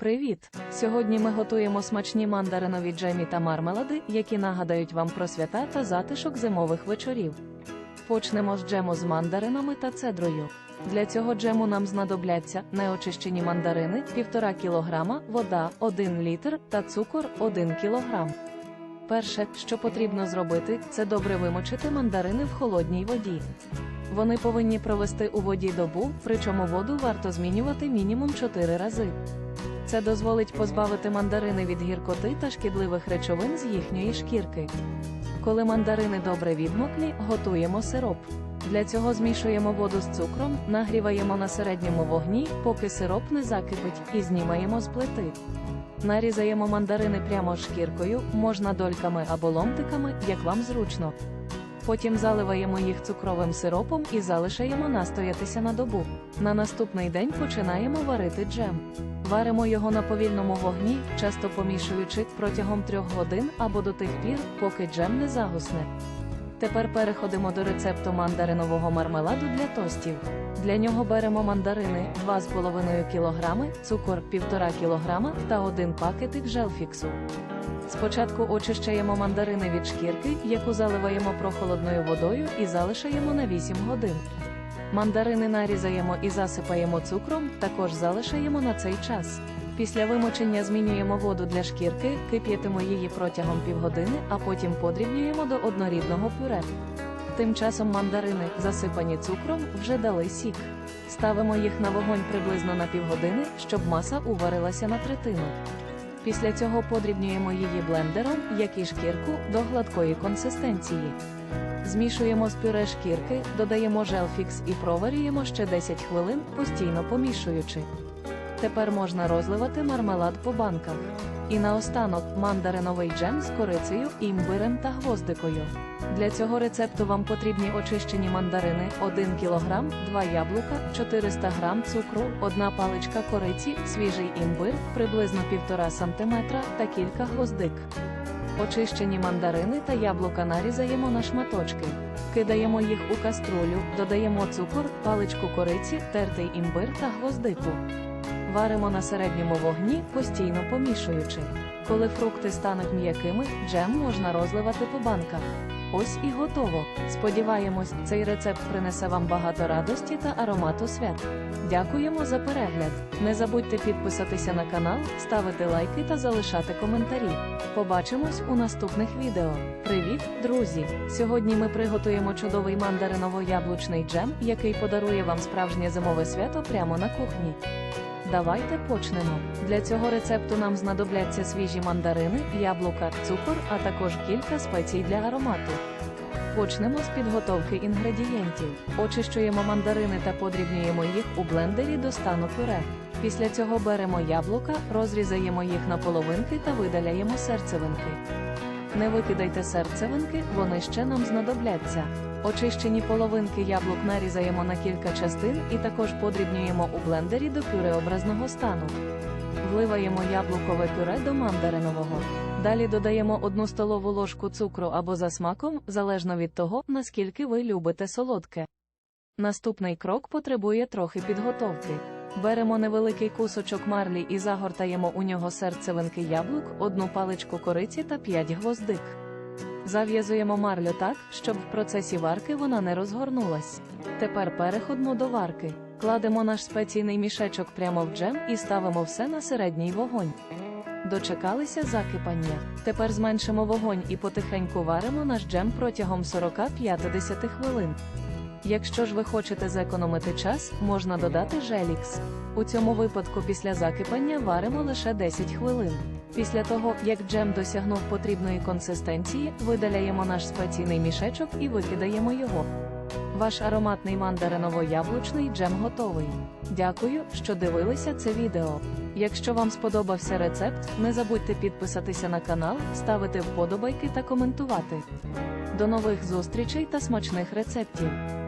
Привіт! Сьогодні ми готуємо смачні мандаринові джемі та мармелади, які нагадають вам про свята та затишок зимових вечорів. Почнемо з джему з мандаринами та цедрою. Для цього джему нам знадобляться неочищені мандарини 1,5 кг, вода 1 літр та цукор 1 кг. Перше, що потрібно зробити, це добре вимочити мандарини в холодній воді. Вони повинні провести у воді добу, причому воду варто змінювати мінімум 4 рази. Це дозволить позбавити мандарини від гіркоти та шкідливих речовин з їхньої шкірки. Коли мандарини добре відмоклі, готуємо сироп. Для цього змішуємо воду з цукром, нагріваємо на середньому вогні, поки сироп не закипить, і знімаємо з плити. Нарізаємо мандарини прямо шкіркою, можна дольками або ломтиками, як вам зручно. Потім заливаємо їх цукровим сиропом і залишаємо настоятися на добу. На наступний день починаємо варити джем. Варимо його на повільному вогні, часто помішуючи протягом трьох годин або до тих пір, поки джем не загусне. Тепер переходимо до рецепту мандаринового мармеладу для тостів. Для нього беремо мандарини 2,5 кг, цукор 1,5 кг та один пакетик желфіксу. Спочатку очищаємо мандарини від шкірки, яку заливаємо прохолодною водою і залишаємо на 8 годин. Мандарини нарізаємо і засипаємо цукром, також залишаємо на цей час. Після вимочення змінюємо воду для шкірки, кип'ятимо її протягом півгодини, а потім подрібнюємо до однорідного пюре. Тим часом мандарини, засипані цукром, вже дали сік. Ставимо їх на вогонь приблизно на півгодини, щоб маса уварилася на третину. Після цього подрібнюємо її блендером, як і шкірку, до гладкої консистенції. Змішуємо з пюре шкірки, додаємо желфікс і проварюємо ще 10 хвилин, постійно помішуючи. Тепер можна розливати мармелад по банках. І наостанок мандариновий джем з корицею, імбирем та гвоздикою. Для цього рецепту вам потрібні очищені мандарини 1 кг, 2 яблука, 400 г цукру, 1 паличка кориці, свіжий імбир, приблизно 1,5 см та кілька гвоздик. Очищені мандарини та яблука нарізаємо на шматочки. Кидаємо їх у каструлю, додаємо цукор, паличку кориці, тертий імбир та гвоздику. Варимо на середньому вогні, постійно помішуючи. Коли фрукти стануть м'якими, джем можна розливати по банках. Ось і готово. Сподіваємось, цей рецепт принесе вам багато радості та аромату свят. Дякуємо за перегляд. Не забудьте підписатися на канал, ставити лайки та залишати коментарі. Побачимось у наступних відео. Привіт, друзі! Сьогодні ми приготуємо чудовий мандариново-яблучний джем, який подарує вам справжнє зимове свято прямо на кухні. Давайте почнемо. Для цього рецепту нам знадобляться свіжі мандарини, яблука, цукор, а також кілька спецій для аромату. Почнемо з підготовки інгредієнтів. Очищуємо мандарини та подрібнюємо їх у блендері до стану пюре. Після цього беремо яблука, розрізаємо їх на половинки та видаляємо серцевинки. Не викидайте серцевинки, вони ще нам знадобляться. Очищені половинки яблук нарізаємо на кілька частин і також подрібнюємо у блендері до пюреобразного стану. Вливаємо яблукове пюре до мандаринового. Далі додаємо 1 столову ложку цукру або за смаком, залежно від того, наскільки ви любите солодке. Наступний крок потребує трохи підготовки. Беремо невеликий кусочок марлі і загортаємо у нього серцевинки яблук, одну паличку кориці та 5 гвоздик. Зав'язуємо марлю так, щоб в процесі варки вона не розгорнулась. Тепер переходимо до варки. Кладемо наш спеційний мішечок прямо в джем і ставимо все на середній вогонь. Дочекалися закипання. Тепер зменшимо вогонь і потихеньку варимо наш джем протягом 40-50 хвилин. Якщо ж ви хочете зекономити час, можна додати желікс. У цьому випадку після закипання варимо лише 10 хвилин. Після того, як джем досягнув потрібної консистенції, видаляємо наш спеційний мішечок і викидаємо його. Ваш ароматний мандариново-яблучний джем готовий. Дякую, що дивилися це відео. Якщо вам сподобався рецепт, не забудьте підписатися на канал, ставити вподобайки та коментувати. До нових зустрічей та смачних рецептів!